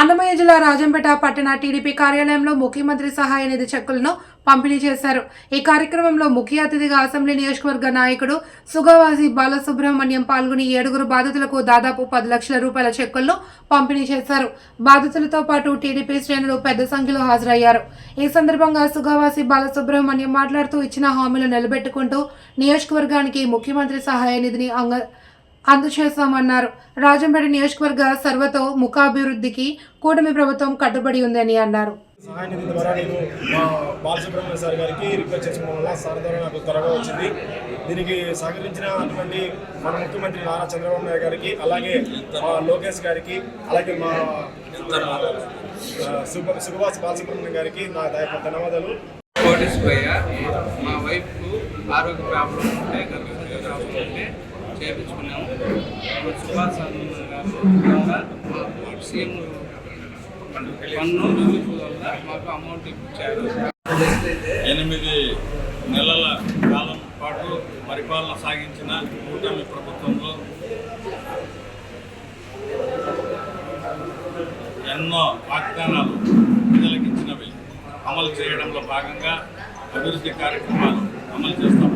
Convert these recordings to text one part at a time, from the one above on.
అన్నమయ్య జిల్లా రాజంపేట పట్టణ టీడీపీ కార్యాలయంలో ముఖ్యమంత్రి సహాయ నిధి చెక్కులను పంపిణీ చేశారు. ఈ కార్యక్రమంలో ముఖ్య అతిథిగా అసెంబ్లీ నియోజకవర్గ నాయకుడు సుగవాసి బాలసుబ్రహ్మణ్యం పాల్గొని ఏడుగురు బాధితులకు దాదాపు పది లక్షల రూపాయల చెక్కులను పంపిణీ చేశారు. బాధితులతో పాటు టీడీపీ శ్రేణులు పెద్ద సంఖ్యలో హాజరయ్యారు. ఈ సందర్భంగా సుగవాసి బాలసుబ్రహ్మణ్యం మాట్లాడుతూ ఇచ్చిన హామీలు నిలబెట్టుకుంటూ నియోజకవర్గానికి ముఖ్యమంత్రి సహాయ నిధిని అంగ అందజేస్తామన్నారు రాజంపేట నియోజకవర్గ సర్వతో ముఖాభివృద్ధికి కూటమి ప్రభుత్వం కట్టుబడి ఉందని అన్నారు. సహాయ నిధి ద్వారా నేను మా బాలసుబ్రహ్మణ్య సార్ గారికి రిక్వెస్ట్ చేసుకోవడం వల్ల సార్ ద్వారా నాకు త్వరగా వచ్చింది. దీనికి సహకరించినటువంటి మన ముఖ్యమంత్రి నారా చంద్రబాబు నాయుడు గారికి అలాగే మా లోకేష్ గారికి అలాగే మా సుభ సుభాష్ బాలసుబ్రహ్మణ్యం గారికి నా యొక్క ధన్యవాదాలు. మా వైఫ్కు ఆరోగ్య ప్రాబ్లం ఉంటే ఉంటే చేయించుకున్నాము ఇప్పుడు సుభాష్ చంద్ర గారు మాకు సీఎం పన్ను రిలీఫ్ వల్ల మాకు అమౌంట్ ఇచ్చారు. ఎనిమిది నెలల కాలం పాటు పరిపాలన సాగించిన కూటమి ప్రభుత్వంలో ఎన్నో వాగ్దానాలు ప్రజలకు ఇచ్చినవి అమలు చేయడంలో భాగంగా అభివృద్ధి కార్యక్రమాలు అమలు చేస్తాము.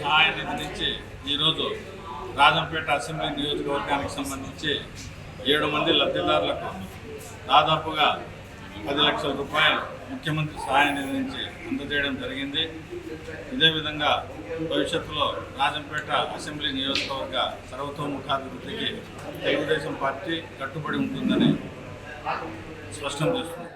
సహాయ నిధి నుంచి ఈరోజు రాజంపేట అసెంబ్లీ నియోజకవర్గానికి సంబంధించి ఏడు మంది లబ్ధిదారులకు దాదాపుగా పది లక్షల రూపాయలు ముఖ్యమంత్రి సహాయ నిధి నుంచి అందజేయడం జరిగింది. ఇదే విధంగా భవిష్యత్తులో రాజంపేట అసెంబ్లీ నియోజకవర్గ సర్వతోముఖాభివృద్ధికి తెలుగుదేశం పార్టీ కట్టుబడి ఉంటుందని స్పష్టం చేస్తుంది.